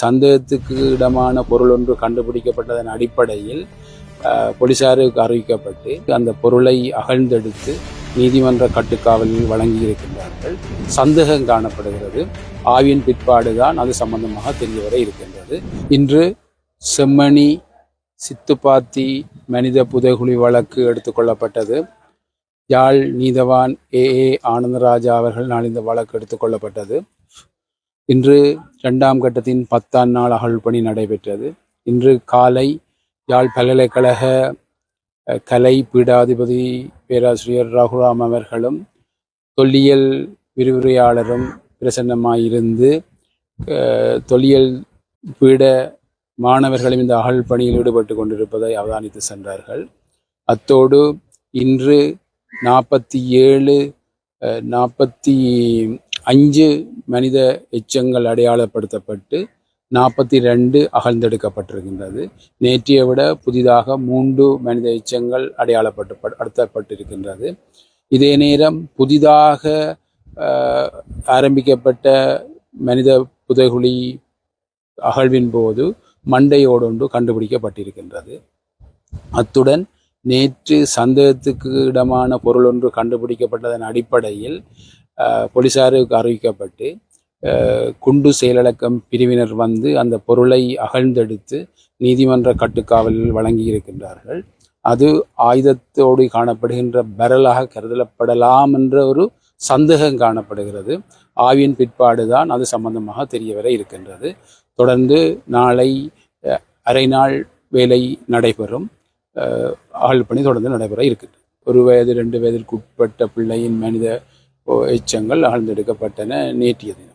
சந்தேகத்துக்கு இடமான பொருள் ஒன்று கண்டுபிடிக்கப்பட்டதன் அடிப்படையில் போலீசாருக்கு அறிவிக்கப்பட்டு அந்த பொருளை அகழ்ந்தெடுத்து நீதிமன்ற கட்டுக்காவலில் வழங்கியிருக்கின்றார்கள். சந்தேகம் காணப்படுகிறது. ஆவியின் பிற்பாடுதான் அது சம்பந்தமாக தெரியவர இருக்கின்றது. இன்று செம்மணி சித்துப்பாத்தி மனித புதைகுழி வழக்கு எடுத்துக்கொள்ளப்பட்டது யாழ் நீதவான் ஏ ஏ ஆனந்தராஜா அவர்கள் நாள் இந்த வழக்கு எடுத்துக்கொள்ளப்பட்டது இன்று இரண்டாம் கட்டத்தின் பத்தாம் நாள் அகழ்பணி நடைபெற்றது. இன்று காலை யாழ் பல்கலைக்கழக கலை பீடாதிபதி பேராசிரியர் ரகுராம் அவர்களும் தொல்லியல் விரிவுரையாளரும் பிரசன்னமாயிருந்து அஹ், தொல்லியல் பீட மாணவர்களும் இந்த அகழ் பணியில் ஈடுபட்டு கொண்டிருப்பதை அவதானித்து சென்றார்கள். அத்தோடு இன்று நாற்பத்தி ஏழு நாற்பத்தி அஞ்சு மனித எச்சங்கள் அடையாளப்படுத்தப்பட்டு நாற்பத்தி ரெண்டு அகழ்ந்தெடுக்கப்பட்டிருக்கின்றது. நேற்றைய விட புதிதாக மூன்று மனித எச்சங்கள் அடையாளப்பட்டு அடுத்தப்பட்டிருக்கின்றது. இதே நேரம் புதிதாக ஆரம்பிக்கப்பட்ட மனித புதைகுழி அகழ்வின் போது மண்டையோடொன்று கண்டுபிடிக்கப்பட்டிருக்கின்றது. அத்துடன் நேற்று சந்தேகத்துக்கு இடமான பொருள் ஒன்று கண்டுபிடிக்கப்பட்டதன் அடிப்படையில் போலீசாருக்கு அறிவிக்கப்பட்டு குண்டு செயலடக்கம் பிரிவினர் வந்து அந்த பொருளை அகழ்ந்தெடுத்து நீதிமன்ற கட்டுக்காவலில் வழங்கியிருக்கின்றார்கள். அது ஆயுதத்தோடு காணப்படுகின்ற பரலாக கருதப்படலாம் என்ற ஒரு சந்தேகம் காணப்படுகிறது. ஆவியின் பிற்பாடுதான் அது சம்பந்தமாக தெரிய வர இருக்கின்றது. தொடர்ந்து நாளை அரை நாள் வேலை நடைபெறும். அஹ், பணி தொடர்ந்து நடைபெற இருக்கின்றது. ஒரு வயது ரெண்டு வயதிற்கு உட்பட்ட பிள்ளையின் மனித எச்சங்கள் ஆழ்ந்தெடுக்கப்பட்டன நீட்டியது. தினம்